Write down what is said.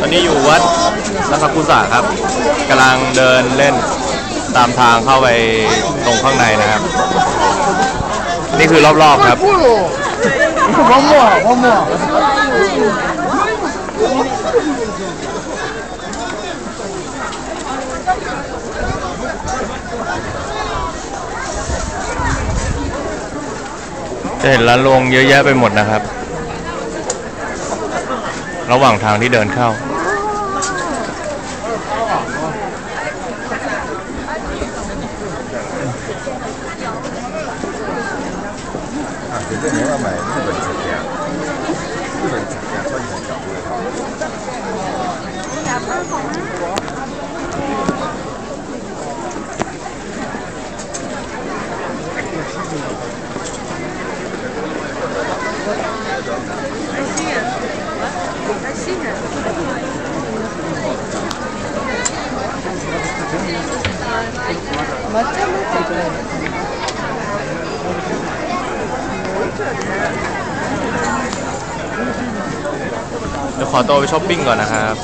ตอนนี้อยู่วัดนักกุสาครับกำลังเดินเล่นตามทางเข้าไปตรงข้างในนะครับ นี่คือรอบๆครับ จะเห็นร้านโรงเยอะแยะไปหมดนะครับ ระหว่างทางที่เดินเข้า 啊，对这年要买日本茶叶，日本茶叶穿成小味道。 เดี๋ยวขอตัวไปช้อปปิ้งก่อนนะครับ